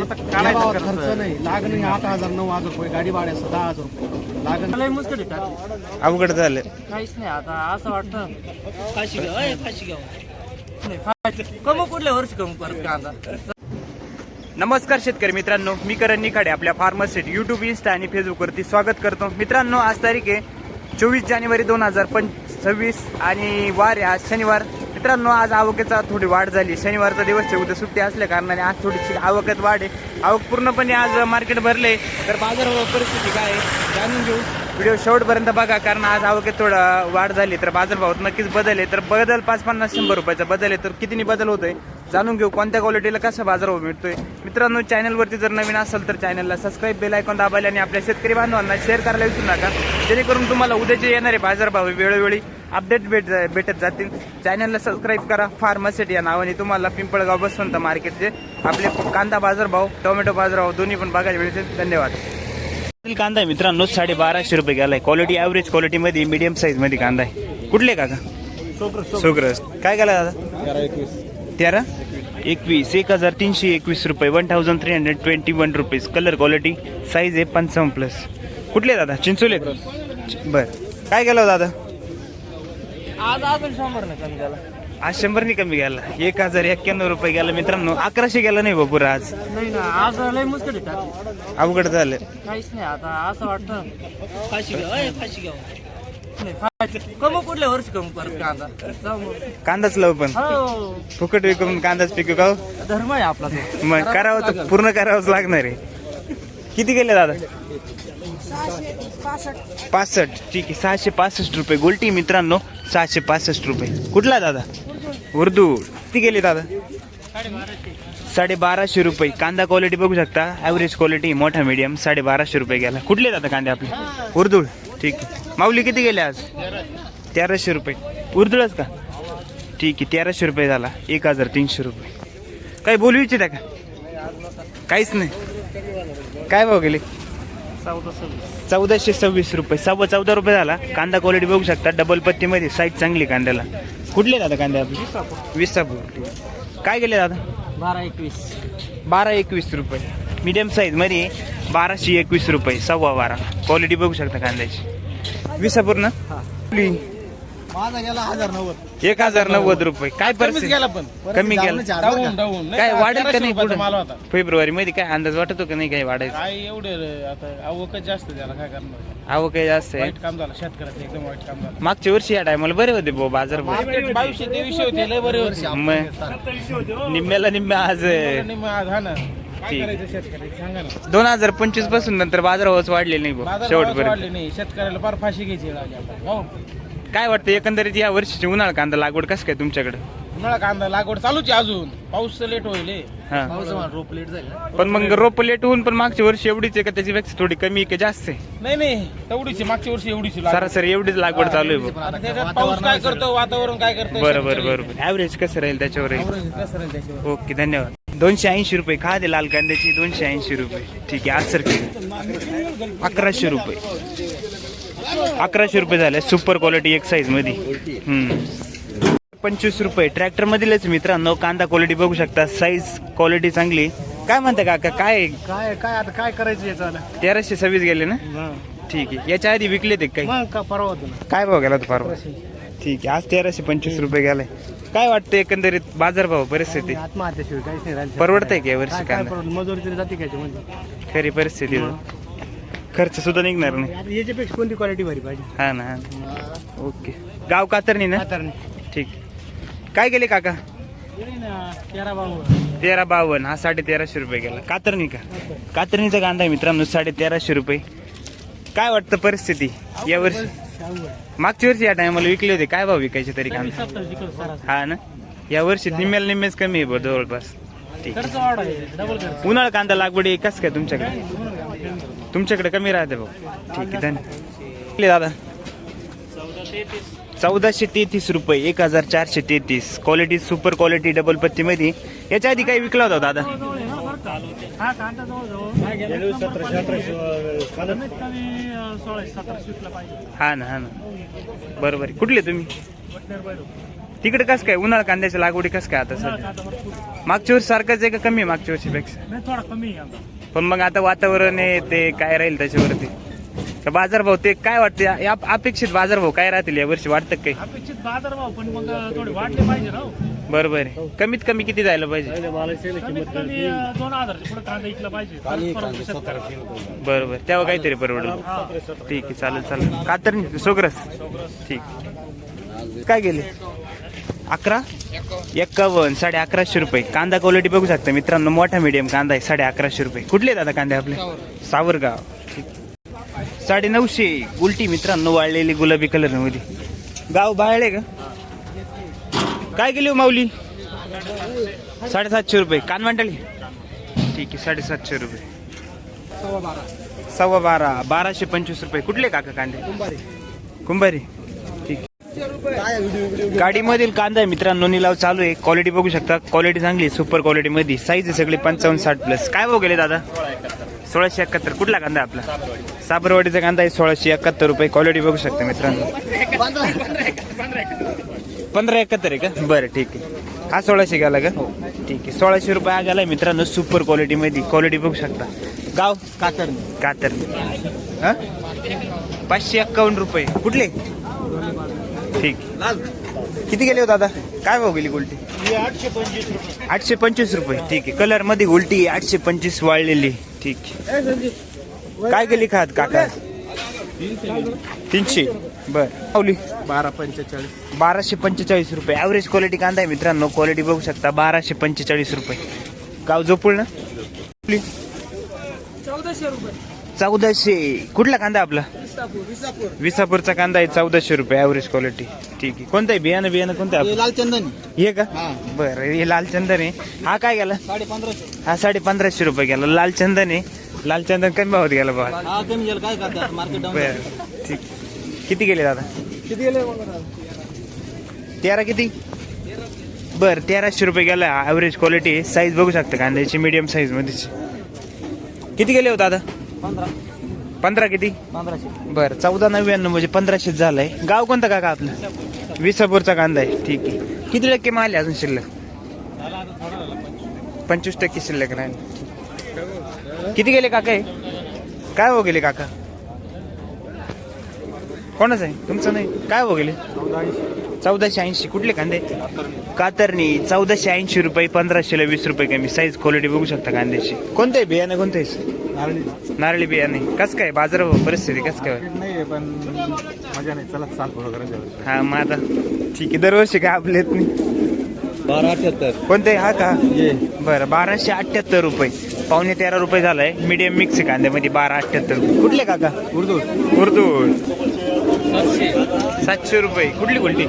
पाहिजे भावात खर्च. नाही लागणे आठ हजार नऊ हजार रुपये गाडी भाड्याचं दहा हजार रुपये. लागण लय मुश्किल आहे का? अवघड झालं. काहीच नाही आता असं वाटतं. फाशी घ्या फाशी घ्या. नाही फाशी कमू कुठल्या वर्षी कमू परत कांदा नमस्कार शेतकरी मित्रांनो मी करण निखाडे आपल्या फार्मसेट युट्यूब इन्स्टा आणि फेसबुकवरती स्वागत करतो. मित्रांनो आज तारीख आहे चोवीस जानेवारी दोन हजार पं सव्वीस आणि वार आहे आज शनिवार. मित्रांनो आज आवकेचा थोडी वाढ झाली. शनिवारचा दिवस आहे उद्या सुट्टी असल्या कारणाने आज थोडीशी आवकात वाढ आहे. आवक पूर्णपणे आज मार्केट भरले तर बाजार परिस्थिती काय आहे जाणून घेऊ. व्हिडिओ शेवटपर्यंत बघा कारण आज आवकेत थोडा वाढ झाली. तर बाजारभावात नक्कीच बदल आहे. तर बदल पाच पन्नास शंभर रुपयाचा बदल आहे. तर कितीनी बदल होतोय? जाणून घेऊ कोणत्या क्वालिटीला कसा बाजारभाव मिळतोय. मित्रांनो चॅनलवरती जर नवीन असेल तर चॅनलला सबस्क्राईब बेल आयकॉन दाबायला आणि आपल्या शेतकरी बांधवांना शेअर करायला विसरू नका. जेणेकरून तुम्हाला उद्याचे येणारे बाजारभाव वेळोवेळी अपडेट भेट भेटत जातील. चॅनलला सबस्क्राईब करा. फार्मासिटी या नावाने तुम्हाला पिंपळगाव बसवंत मार्केटचे आपले कांदा बाजारभाव टोमॅटो बाजारभाव दोन्ही पण बघायला मिळतील. धन्यवाद. कांदा आहे मित्रांनो साडे बाराशे रुपये गेलाय. क्वालिटी ॲव्हरेज क्वालिटी मध्ये मीडियम साईजमध्ये कांदा आहे. कुठले काका? सुग्रस काय गेला दादा? तेरा? एकवीस. एक हजार तीनशे एकवीस रुपये. One thousand three hundred twenty one rupees colour quality size आहे पंचावन्न प्लस कुठले दादा? चिंचोले? बर. काय गेला हो दादा? आज अजून शंभर नाही कमी झाला आज शंभरनी कमी गेला एक हजार एक्क्याण्णव रुपये गेला मित्रांनो. अकराशे गेला नाही बापूर आज. नाही ना आज लय का? अवघड झालं. काहीच नाही आता असं वाटतं. फाशी फाशी कमू कुठल्या वर्षी कमू परत कांदा? जाऊ मग. कांदाच लाव पण. हो. फुकट विकून कांदाच पिकू का हो? धर्म आहे आपला तो. मग करावं तर पूर्ण करावंच लागणार आहे. किती गेले दादा? पासष्ट. ठीक आहे. सहाशे पासष्ट रुपये. गोल्टी मित्रांनो सहाशे पासष्ट रुपये. कुठला दादा? उर्दू. किती गेले दादा? साडे बाराशे रुपये. कांदा क्वालिटी बघू शकता. ॲव्हरेज क्वालिटी मोठा मीडियम साडे बाराशे रुपये गेला. कुठले दादा कांदे आपले? उर्दूळ ठीक आहे. माऊली किती गेले आज? तेराशे रुपये. उर्दूळच का? ठीक आहे तेराशे रुपये झाला. एक हजार तीनशे रुपये. काही बोलू इच्छिता का? काहीच नाही. काय भाव गेले? चौदा सव्वीस चौदाशे सव्वीस रुपये. सव्वा चौदा रुपये झाला. कांदा क्वालिटी बघू शकता. डबल पत्तीमध्ये साईज चांगली कांद्याला. कुठले दादा कांदे आपले? विसापूर. काय गेले दादा? बारा एकवीस बारा एकवीस रुपये. मीडियम साईजमध्ये बाराशे एकवीस रुपये. सव्वा बारा. क्वालिटी बघू शकता कांद्याची. विसापूर ना आपली माझा गेला हजार नव्वद. एक हजार नव्वद रुपये. काय परिस्थिती? गेला पण. कमी गेला? काय वाढेल का नाही रुपयाचा माल पुढे होता. फेब्रुवारी मध्ये काय अंदाज वाटतो का नाही काय वाढायचं? काय एवढे रे, आता आवकच जास्त त्याला काय करणार? अहो काही जास्त आहे. वाईट काम झालं शेतकऱ्याचं एकदम वाईट काम झालं. मागच्या वर्षी या टायमाला बरे होते भाऊ बाजार भाव. मार्केट बावीसशे तेवीसशे होते लय बरे होते. मग निम्म्याला निम्म्या आज आणि मग आज हा ना. काय ठीक. करायचं शेतकऱ्याचं सांगा ना दोन हजार पंचवीसपासून नंतर बाजार भावच वाढले नाही भाऊ, बाजार शेवटपर्यंत वाढले नाही शेतकऱ्याला फार फाशी घ्यायची. हो काय वाटतं एकंदरीत या वर्षीची उन्हाळा कांदा लागवड कसं काय तुमच्याकडे उन्हाळा कांदा लागवड चालूच आहे अजून पाऊस लेट होईल हे. हा रोप लेट झाली ना. पण मग रोप लेट होऊन पण मागच्या वर्षी एवढीच आहे का त्याच्यापेक्षा थोडी कमी आहे का जास्त आहे नाही नाही तेवढीच मागच्या वर्षी एवढीच लागवड. सरासरी एवढीच लागवड चालू आहे भाऊ. आता त्याच्यात पाऊस काय. करतो वातावरण काय करतं बरं बरं बरं बरं ऍव्हरेज कसं राहील त्याच्यावर कसं राहील त्याच्यावर? ओके धन्यवाद दोनशे ऐंशी रुपये. खा दे लाल कांद्याची दोनशे ऐंशी रुपये. ठीक आहे आज सर अकराशे रुपये. अकराशे रुपये झाले सुपर क्वालिटी एक साईजमध्ये हम्म. पंचवीस रुपये. ट्रॅक्टर मधीलच मित्रांनो कांदा क्वालिटी बघू शकता. साईज क्वालिटी चांगली. काय म्हणता काका काय? काय काय आता काय करायचं याचं तेराशे सव्वीस गेले ना? ठीक आहे. याच्या आधी विकले ते काही? का परवा काय भाव गेला तो परवा? ठीक आहे आज तेराशे पंचवीस रुपये गेलाय काय वाटतं एकंदरीत बाजारभाव परिस्थिती? आत्महत्याशिवाय काहीच नाही राहिलं. परवडतंय का यावर्षी काय- काय कांदा? परवडतं? मजुरी तरी जाते काय म्हणजे खरी परिस्थिती खर्च सुद्धा निघणार नाही. आता याच्यापेक्षा कोणती क्वालिटी भरी पाहिजे? हा ना हा ना. ओके. गाव कातरणी ना? ठीक. काय गेले काका? तेरा बावन्न. हा साडे तेराशे रुपये गेला. कातरणी का? कातरणीचा कांदा आहे मित्रांनो साडे तेराशे रुपये. काय वाटतं परिस्थिती यावर्षी मागच्या वर्षी या टायमाला विकले होते. काय भाव विकायचे तरी काम? हा ना? या वर्षी निम्म्याला निम्मेच कमी आहे जवळपास. ठीक उन्हाळा कांदा लागवडी कस काय तुमच्याकडे? तुमच्याकडे कमी राहते भाऊ. ठीक आहे धन्य. दादा. चौदाशे तेहतीस रुपये एक हजार चारशे तेहतीस. क्वालिटी सुपर क्वालिटी डबल पत्तीमध्ये याच्या आधी काही विकला होता हो, दादा? हा कांदा जवळ जवळ कमीत कमी सोळा सतराशे विकला पाहिजे. हा ना हा ना. बरोबर आहे. कुठले तुम्ही? तिकडे कसं काय? उन्हाळा कांद्याच्या लागवडी कसं काय आता सध्या? कांदा भरपूर मागच्या वर्षी सारखंच आहे का कमी आहे मागच्या वर्षीपेक्षा? नाही थोडा कमी आहे पण मग आता वातावरण आहे ते काय राहील त्याच्यावरती? तर बाजारभाव ते काय वाटते? या अपेक्षित बाजारभाव काय राहतील या वर्षी? वाटतं का काही? अपेक्षित बाजारभाव पण मग थोडे वाढले पाहिजे ना हो. बरोबर आहे. कमीत कमी किती जायला पाहिजे. बरोबर. तेव्हा काहीतरी परवडेल. ठीक आहे चालेल चालेल. कातर सोग्रस. ठीक. काय गेले? अकरा? एक्कावन्न साडे अकराशे रुपये. कांदा क्वालिटी बघू शकता मित्रांनो. मोठा मीडियम कांदा आहे साडे अकराशे रुपये. कुठले दादा कांदे आपले? सावरगाव. साडे नऊशे. उलटी मित्रांनो वाळलेली गुलाबी कलरमध्ये. गाव बाहेर आहे का? काय केली हो माऊली? साडेसातशे रुपये. कान मांडली? ठीक आहे साडेसातशे रुपये. सव्वा बारा. बाराशे पंचवीस रुपये. कुठले काका कांदे? कुंभारी. ठीक गाडीमधील कांदा आहे मित्रांनो निलाव चालू आहे. क्वालिटी बघू शकता. क्वालिटी चांगली सुपर क्वालिटी मध्ये. साईज आहे सगळी पंचावन्न साठ प्लस काय भाव गेले दादा? सोळाशे एकाहत्तर. कुठला कांदा आपला? साबरवाडीचा कांदा आहे सोळाशे एकाहत्तर रुपये. क्वालिटी बघू शकता मित्रांनो. पंधरा एकाहत्तर आहे का? बरं ठीक आहे. हा सोळाशे गेला का? ठीक आहे. सोळाशे रुपये हा गेलाय मित्रांनो सुपर क्वालिटी मध्ये. क्वालिटी बघू शकता. गाव? कातर कातर हा? पाचशे एक्कावन्न रुपये. कुठले? ठीक. किती गेले हो दादा? काय भाव गेली उलटी आठशे पंचवीस रुपये. ठीक आहे. कलरमध्ये उलटी आठशे पंचवीस वाळलेली. ठीक. आहे. काय गेली खात काका? तीनशे. बर. पावली बारा पंचेचाळीस. बाराशे पंचेचाळीस रुपये. ॲव्हरेज क्वालिटी कांदा आहे मित्रांनो. क्वालिटी बघू शकता. बाराशे पंचेचाळीस रुपये. गाव जोपूळ ना? कुठली? चौदाशे कुठला कांदा आपला? विसापूरचा कांदा आहे. चौदाशे रुपये ॲव्हरेज क्वालिटी ठीक आहे. कोणतं आहे? बियाणं बियाणं कोणतं आहे आपलं? लालचंदन हे का? बरं. हे लाल चंदन आहे. हा काय गेला? साडे पंधराशे हा साडे पंधराशे रुपये गेला. लाल चंदन आहे. लाल चंदन कमी भावात गेला बघा हा कमी गेलं. काय करतात मार्केट बरं ठीक. किती गेले दादा? किती गेले? तेरा किती? बर तेराशे रुपये गेला. ॲव्हरेज क्वालिटी साईज बघू शकता कांद्याची मीडियम साईज मध्येची किती गेले हो दादा? पंधरा. पंधरा किती? पंधराशे. बरं चौदा नव्याण्णव म्हणजे पंधराशे झालंय. गाव कोणतं काका आपलं? विसापूरचा कांदा आहे. ठीक आहे. किती टक्के माल आहे अजून शिल्लक? पंचवीस टक्के शिल्लक राहील. किती गेले काका हे? काय हो गेले काका? कोणाच आहे? तुमचं नाही? काय हो गेले? चौदाशे ऐंशी. कुठले कांदे? कातरणी. चौदाशे ऐंशी रुपये पंधराशेला वीस रुपये कमी. साईज क्वालिटी बघू शकता कांद्याची. कोणतं आहे बियाणं? कोणतं आहे? नारळी बियाणे कसं काय? बाजार परिस्थिती कसं काय? नाही पण मजा नाही. चला चाल पुढं करायचं हा मग आता ठीक आहे. दरवर्षी काय आपले येत नाही. बारा अठ्याहत्तर. कोणते हा का? ये. बरं बाराशे अठ्ठ्याहत्तर रुपये. पावणे तेरा रुपये झालाय. मीडियम मिक्स आहे कांद्यामध्ये बारा अठ्ठ्याहत्तर. कुठले काका? उर्दू. उर्दू. सातशे रुपये. कुठली कुठली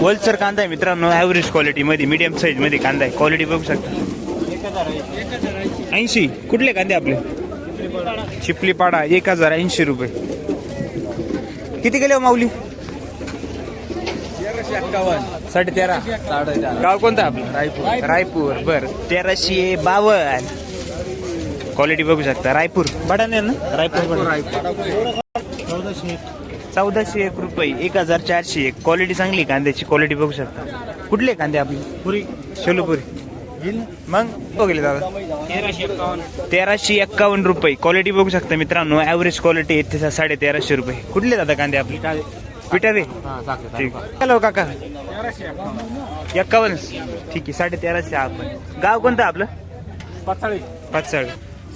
वलसर कांदा आहे मित्रांनो ॲव्हरेज क्वालिटीमध्ये मीडियम साईजमध्ये कांदा आहे. क्वालिटी बघू शकता. ऐंशी. कुठले कांदे आपले? चिपलीपाडा एक हजार ऐंशी रुपये. किती गेले हो माऊली? साडे तेरा गाव कोणतं आपलं? रायपूर. रायपूर. बर. तेराशे बावन्न. क्वालिटी बघू शकता. रायपूर. बडाने ना? रायपूर चौदाशे चौदाशे एक रुपये. एक हजार चारशे एक. क्वालिटी चांगली कांद्याची क्वालिटी बघू शकता. कुठले कांदे आपले? पुरी. शेलोपुरी. मग? बघले दादा. तेराशे एक्कावन्न रुपये. क्वालिटी बघू शकता मित्रांनो. ॲव्हरेज क्वालिटी येते साडे तेराशे रुपये. कुठले दादा कांदे आपले? पिटावे ठीक. हॅलो काका. एक्कावन्न. ठीक आहे साडे तेराशे आपण. गाव कोणतं आपलं? पाचाळी. पाचसाळी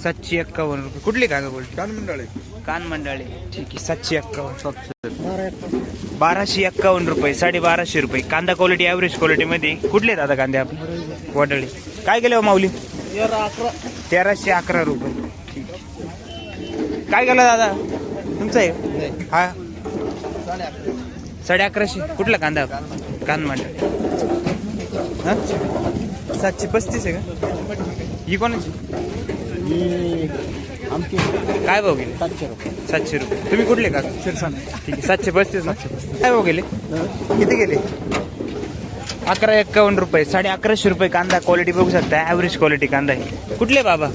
सातशे एक्कावन्न रुपये. कुठली काका बोलते? कान मंडळी. कान मंडळे. ठीक आहे सातशे एक्कावन्न. बाराशे एक्कावन्न रुपये साडे बाराशे रुपये. कांदा क्वालिटी ॲव्हरेज क्वालिटीमध्ये कुठले दादा कांदे आपले? वडळी. काय गेले हो माऊली? तेराशे अकरा रुपये. ठीक. काय गेलं दादा? तुमचं आहे? हा? साडे अकराशे. कुठला कांदा? मंडळ हा? सातशे पस्तीस आहे का? ही कोणाची? आमची. काय भाव गेले? सातशे रुपये. सातशे रुपये. तुम्ही कुठले का ठीक आहे सातशे पस्तीस ना? काय भाव गेले? किती गेले? अकरा एक्कावन्न रुपये. साडे अकराशे रुपये कांदा. क्वालिटी बघू शकता. ॲव्हरेज क्वालिटी कांदा आहे. कुठले बाबा?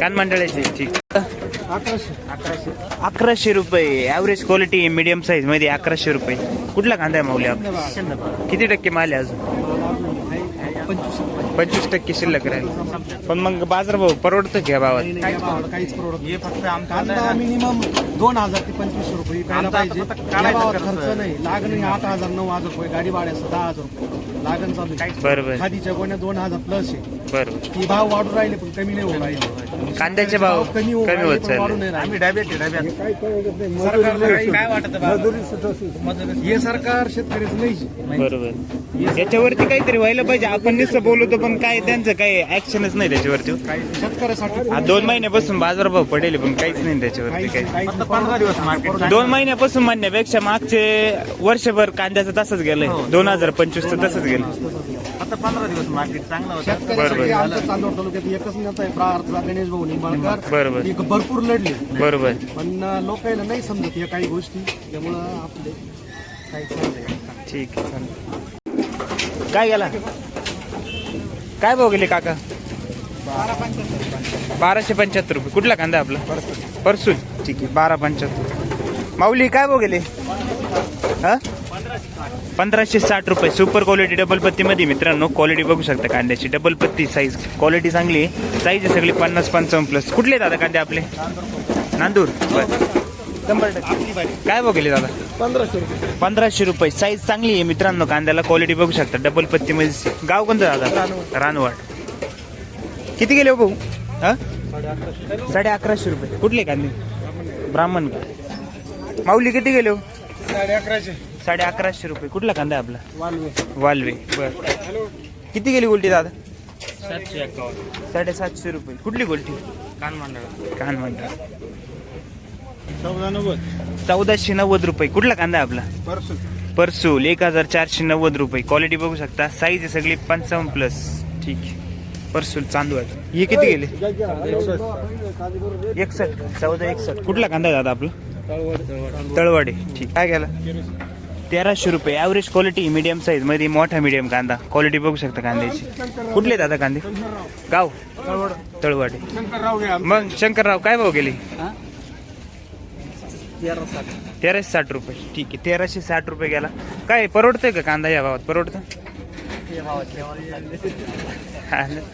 कान मंडळाचे ठीक. अकराशे. अकराशे. रुपये. ॲव्हरेज क्वालिटी मीडियम साईजमध्ये अकराशे रुपये. कुठला कांदा आहे माऊली आपला? किती टक्के माल आहे अजून? पंचवीस पंचवीस टक्के शिल्लक राहील. पण मग बाजारभाव परवडतो घ्या भावात. काहीच मिनिमम दोन हजार ते पंचवीसशे रुपये विकायला पाहिजे. या भावात खर्च नाही. लागण आठ हजार नऊ हजार रुपये. गाडी भाड्याचं दहा हजार रुपये. लागण चालू. बरोबर. खादीच्या गोण्या दोन हजार प्लस आहे. बरोबर ती भाव वाढून राहिले पण कमी नाही होऊ राहिले. कांद्याचे भाव कमी कमी राहिले, होत पण वाढून चालले. नाही राहिले. काय वाटत हे सरकार शेतकऱ्याचं नाही. बरोबर. याच्यावरती काहीतरी व्हायला पाहिजे. आपण नुसतं बोलतो पण काय त्यांचं काही ऍक्शनच नाही त्याच्यावरती. शेतकऱ्यासाठी हा, दोन महिन्यापासून बाजारभाव पडेल पण काहीच नाही त्याच्यावरती काही. काहीच पंधरा दिवस दोन महिन्यापासून म्हणण्यापेक्षा मागचे वर्षभर कांद्याचं तसंच गेलंय. दोन हजार पंचवीस तर तसंच गेलं आता पंधरा दिवस मार्केट चांगलं होतं. शेतकऱ्यासाठी बरोबर. आमच्या चांदवड तालुक्यात एकच नेता आहे प्रार्थना गणेश भाऊ निंबाळकर. बरोबर. एक भरपूर लढले. बरोबर पण लोकांना नाही समजत या काही गोष्टी. त्यामुळं आपले काही चाललंय ठीक आहे चालेल. काय गेला? काय भाव गेले काका? बाराशे पंच्याहत्तर रुपये. कुठला कांदा आपला? परसूल ठीक आहे बारा पंच्याहत्तर. माऊली काय भाव गेले? हा? पंधराशे साठ रुपये. सुपर क्वालिटी डबल पत्तीमध्ये मित्रांनो क्वालिटी बघू शकता कांद्याची. डबल पत्ती साईज क्वालिटी चांगली आहे. साईज आहे सगळी पन्नास पंचावन्न प्लस कुठले दादा कांदे आपले? नांदूर. बरं. शंभर टक्के. काय गेले दादा? पंधराशे रुपये. पंधराशे रुपये. साईज चांगली आहे मित्रांनो कांद्याला. क्वालिटी बघू शकता. डबल पत्ती मध्ये गाव कोणतं दादा? रानवाड किती गेले हो भाऊ? हा? साडे अकराशे रुपये. कुठले कांदे? ब्राह्मण का? माऊली किती गेले हो? साडे अकराशे. साडे अकराशे रुपये. कुठला कांदा आहे आपला? वालवे. वालवे. बर. किती गेली गोल्टी दादा? सातशे एक्कावन्न साडेसातशे रुपये. कुठली गोल्टी कान मंडळ. कान म्हणता चौदा नव्वद चौदाशे नव्वद रुपये. कुठला कांदा आहे आपला? परसू परसूल. एक हजार चारशे नव्वद रुपये. क्वालिटी बघू शकता. साईज आहे सगळी पंचावन्न प्लस ठीक आहे. परसूल चांदवड हे किती गेले? एकसष्ट. चौदा एकसष्ट. कुठला कांदा आहे दादा आपला? तळवाडे. ठीक. काय गेला? तेराशे रुपये. ॲव्हरेज क्वालिटी मीडियम साईजमध्ये मोठा मीडियम कांदा. क्वालिटी बघू शकता कांद्याची. कुठले दादा कांदे? गाव? तळवाडे. मग शंकरराव काय भाव गेले? तेराशे साठ रुपये. ठीक आहे तेराशे साठ रुपये गेला. काय परवडतंय का कांदा या भावात? परवडतं?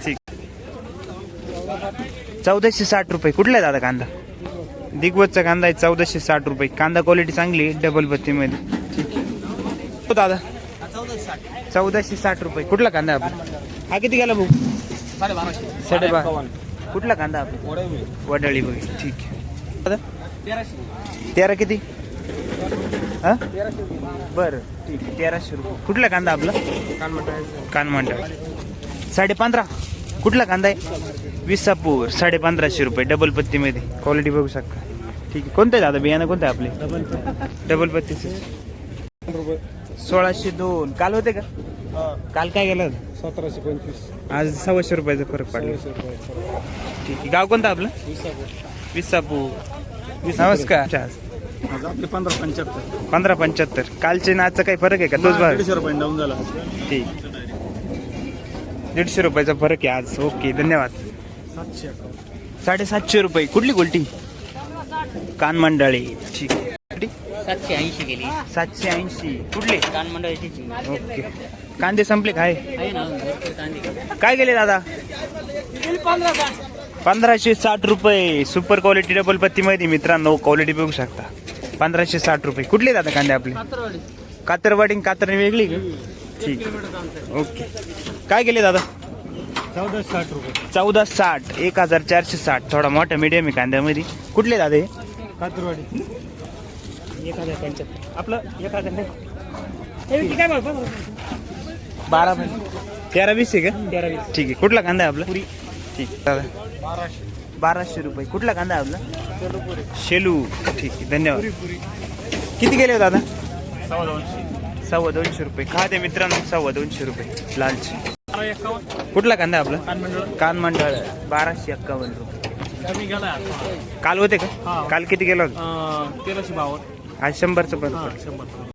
ठीक चौदाशे साठ रुपये. कुठला आहे दादा कांदा? दिग्वजचा कांदा आहे चौदाशे साठ रुपये. कांदा क्वालिटी चांगली आहे डबल बत्तीमध्ये. दादा? चौदाशे साठ. रुपये. कुठला कांदा आपला? हा किती गेला भाऊ? साडेबारा कुठला कांदा आपला? वडाळी. बघ. ठीक आहे. दादा? तेरा किती? हा? बरं. ठीक आहे. तेराशे रुपये. कुठला कांदा आपला? कानमंडळ. साडे पंधरा कुठला कांदा आहे? विसापूर. साडे पंधराशे रुपये. डबल पत्तीमध्ये. क्वालिटी बघू शकता. ठीक आहे. कोणतं आहे दादा? बियाणं कोणतं आहे आपले? डबल पत्तीचे सोळाशे दोन. काल होते का? काल काय गेलं? सतराशे पंचवीस. आज सव्वाशे रुपयाचा फरक पडला. ठीक आहे. गाव कोणतं आपलं? विसापूर. नमस्कार. पंधरा पंच्याहत्तर. पंधरा पंच्याहत्तर. कालचे नाचा काही फरक आहे का? तोच भाग दीडशे रुपये डाऊन झाला. ठीक. दीडशे रुपयाचा फरक आहे आज. ओके धन्यवाद. सातशे साडेसातशे रुपये. कुठली गोल्टी? कान मंडळी. ठीक आहे? सातशे ऐंशी गेली. सातशे ऐंशी. कुठले? कान मंडळाची ओके. कांदे संपले काय? आहे ना भरपूर कांदे. काय गेले दादा? पंधराशे साठ रुपये. सुपर क्वालिटी डबल पत्ती मध्ये मित्रांनो क्वालिटी बघू शकता. पंधराशे साठ रुपये. कुठले दादा कांदे आपले? कातरवाडी. कातरणी वेगळी का? ठीक. ओके. काय गेले दादा? चौदा साठ रुपये. चौदा साठ. एक हजार चारशे साठ. थोडा मोठा मीडियम आहे कांद्यामध्ये. कुठले दादा हे? कातरवाडी. एक हजार पंच्याहत्तर आपलं एक हजार नाही काय भाव बारा तेरा वीस आहे का? तेरा वीस. ठीक आहे. कुठला कांदा आहे आपला? ठीक आहे दादा बाराशे रुपये. कुठला कांदा आहे आपला? शेलू. ठीक आहे. धन्यवाद. किती गेले हो दादा? सव्वा दोनशे. सव्वा दोनशे रुपये. खाते मित्रांनो सव्वा दोनशे रुपये. लालचे. कुठला कांदा आहे आपला? कान मंडळ. बाराशे एक्कावन्न रुपये. काल होते का. काल किती गेला होता? तेराशे बावन्न. आज शंभरचं पण. हा शंभर